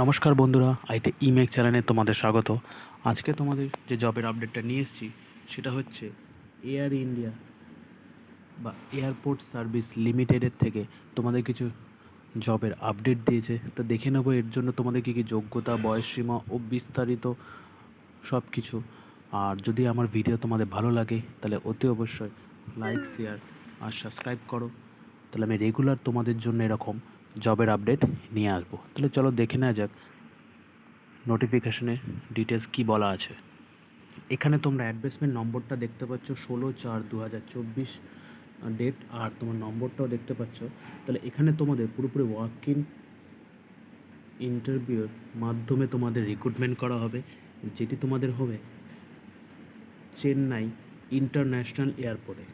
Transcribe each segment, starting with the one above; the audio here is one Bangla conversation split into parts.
নমস্কার বন্ধুরা, আইটে ইমেক চ্যানেলে তোমাদের স্বাগত। আজকে তোমাদের যে জবের আপডেটটা নিয়ে এসেছি, সেটা হচ্ছে এয়ার ইন্ডিয়া বা এয়ারপোর্ট সার্ভিস লিমিটেডের থেকে তোমাদের কিছু জবের আপডেট দিয়েছে। তো দেখে নেব এর জন্য তোমাদের কী কী যোগ্যতা বয়সসীমা ও বিস্তারিত সব কিছু আর যদি আমার ভিডিও তোমাদের ভালো লাগে, তাহলে অতি অবশ্যই লাইক শেয়ার আর সাবস্ক্রাইব করো। তাহলে আমি রেগুলার তোমাদের জন্য এরকম জবের আপডেট নিয়ে আসব। তাহলে চলো দেখে নেওয়া যাক নোটিফিকেশনের ডিটেলস কী বলা আছে। এখানে তোমরা অ্যাডভার্সমেন্ট নম্বরটা দেখতে পাচ্ছ ষোলো চার দু হাজার চব্বিশ ডেট আর তোমার নম্বরটাও দেখতে পাচ্ছ। তাহলে এখানে তোমাদের পুরোপুরি ওয়ার্ক ইন ইন্টারভিউর মাধ্যমে তোমাদের রিক্রুটমেন্ট করা হবে। যেটি তোমাদের হবে চেন্নাই ইন্টারন্যাশনাল এয়ারপোর্টে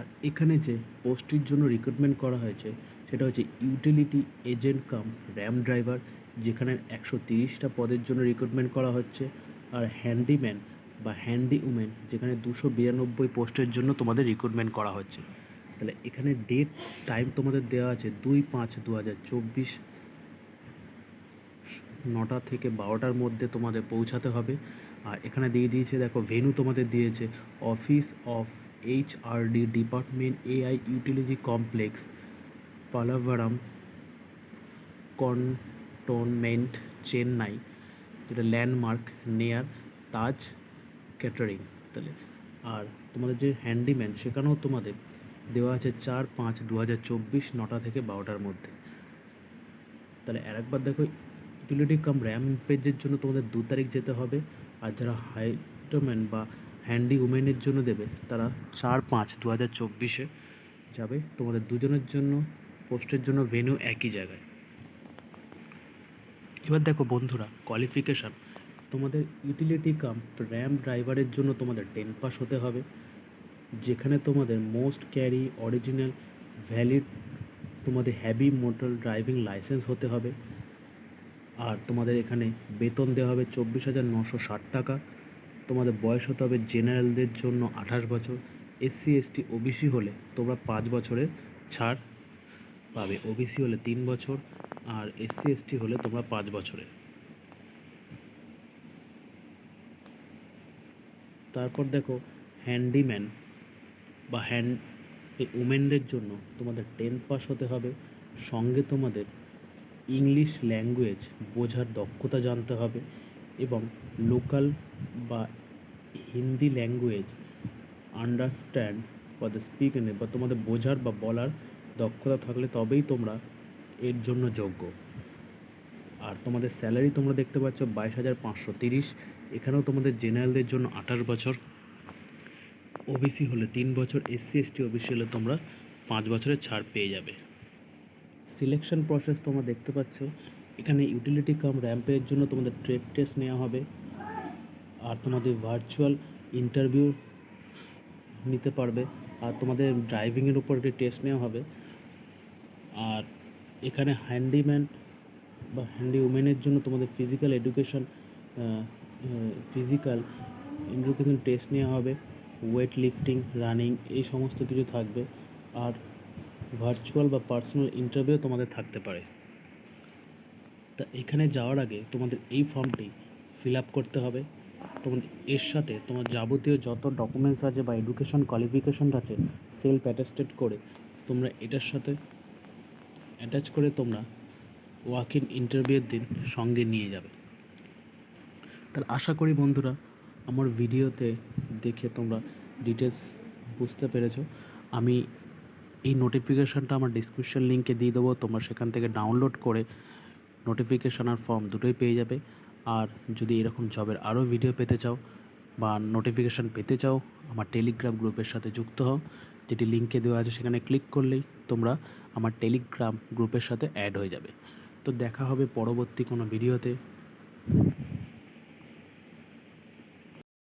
আর এখানে যে পোস্টটির জন্য রিক্রুটমেন্ট করা হয়েছে, সেটা হচ্ছে utility agent cum ramp driver যেখানে একশো তিরিশটা পদের জন্য রিক্রুটমেন্ট করা হচ্ছে, আর হ্যান্ডিম্যান বা হ্যান্ডি উমেন যেখানে দুশো বিরানব্বই পোস্টের জন্য তোমাদের রিক্রুটমেন্ট করা হচ্ছে। তাহলে এখানে ডেট টাইম তোমাদের দেওয়া আছে দুই পাঁচ দু হাজার চব্বিশ নটা থেকে বারোটার মধ্যে তোমাদের পৌঁছাতে হবে। আর এখানে দিয়ে দিয়েছে, দেখো ভেনু তোমাদের দিয়েছে office of H R D department AI utility complex Pallavaram cantonment Chennai যেটা ল্যান্ডমার্ক নেয়ার তাজ ক্যাটারিং তাহলে। আর তোমাদের যে হ্যান্ডিম্যান সেখানেও তোমাদের দেওয়া আছে চার পাঁচ দু হাজার চব্বিশ নটা থেকে বারোটার মধ্যে। তাহলে আর একবার দেখো ইউটিলিটি কাম র্যাম পেজের জন্য তোমাদের দু তারিখ যেতে হবে। আর যারা হাইডম্যান বা হ্যান্ডি উমেনের জন্য দেবে। তারা চার পাঁচ দু হাজার চব্বিশে যাবে। তোমাদের দুজনের জন্য, পোস্টের জন্য ভেন্যু একই জায়গায়। এবার দেখো বন্ধুরা কোয়ালিফিকেশান তোমাদের ইউটিলিটি কাম র্যাম ড্রাইভারের জন্য তোমাদের টেন পাস হতে হবে। যেখানে তোমাদের মোস্ট ক্যারি অরিজিনাল ভ্যালিড তোমাদের হ্যাভি মোটর ড্রাইভিং লাইসেন্স হতে হবে। আর তোমাদের এখানে বেতন দেওয়া হবে চব্বিশ হাজার নশো ষাট টাকা। তোমাদের বয়স হতে হবে জেনারেলদের জন্য আঠাশ বছর। এসসি, এসটি, ওবিসি হলে তোমরা পাঁচ বছরের ছাড় পাবে। ওবিসি হলে তিন বছর আর এসসি, এসটি হলে তোমরা পাঁচ বছরে তারপর দেখো হ্যান্ডিম্যান বা হ্যান্ড উমেনদের জন্য তোমাদের টেন পাস হতে হবে। সঙ্গে তোমাদের ইংলিশ ল্যাঙ্গুয়েজ বোঝার দক্ষতা জানতে হবে এবং লোকাল বা হিন্দি ল্যাঙ্গুয়েজ আন্ডারস্ট্যান্ড বা দ্য স্পিক বা তোমাদের বোঝার বা বলার দক্ষতা থাকলে তবেই তোমরা এর জন্য যোগ্য। আর তোমাদের স্যালারি তোমরা দেখতে পাচ্ছ বাইশ হাজার পাঁচশো তিরিশ। এখানেও তোমাদের জেনারেলদের জন্য আঠাশ বছর। ওবিসি হলে তিন বছর এসসি এসটি ওবিসি হলে তোমরা পাঁচ বছরের ছাড় পেয়ে যাবে। সিলেকশন প্রসেস তোমরা দেখতে পাচ্ছ। এখানে ইউটিলিটি কাম র্যাম্পের জন্য তোমাদের ট্রেড টেস্ট নেওয়া হবে। আর তোমাদের ভার্চুয়াল ইন্টারভিউ নিতে পারবে। আর তোমাদের ড্রাইভিংয়ের উপর একটি টেস্ট নেওয়া হবে। আর এখানে হ্যান্ডিম্যান বা হ্যান্ডি উমেনের জন্য তোমাদের physical education physical education test নেওয়া হবে। ওয়েট লিফটিং রানিং এই সমস্ত কিছু থাকবে। আর ভার্চুয়াল বা পার্সোনাল ইন্টারভিউ তোমাদের থাকতে পারে। তা এখানে যাওয়ার আগে তোমাদের এই ফর্মটি ফিল আপ করতে হবে। তোমার এর সাথে তোমার যাবতীয় যত ডকুমেন্টস আছে বা এডুকেশন কোয়ালিফিকেশন আছে সেলফ অ্যাটাস্টেড করে তোমরা এটার সাথে অ্যাটাচ করে তোমরা ওয়াক ইন ইন্টারভিউর দিন সঙ্গে নিয়ে যাবে। তাহলে আশা করি বন্ধুরা, আমার ভিডিওতে দেখে তোমরা ডিটেলস বুঝতে পেরেছ। আমি এই নোটিফিকেশানটা আমার ডিসক্রিপশন লিঙ্কে দিয়ে দেবো, তোমরা সেখান থেকে ডাউনলোড করে নোটিফিকেশান আর ফর্ম দুটোই পেয়ে যাবে। আর যদি এরকম জবের আরও ভিডিও পেতে চাও বা নোটিফিকেশান পেতে চাও, আমার টেলিগ্রাম গ্রুপের সাথে যুক্ত হও। যেটি লিঙ্কে দেওয়া আছে, সেখানে ক্লিক করলেই তোমরা আমার টেলিগ্রাম গ্রুপের সাথে অ্যাড হয়ে যাবে। তো দেখা হবে পরবর্তী কোনো ভিডিওতে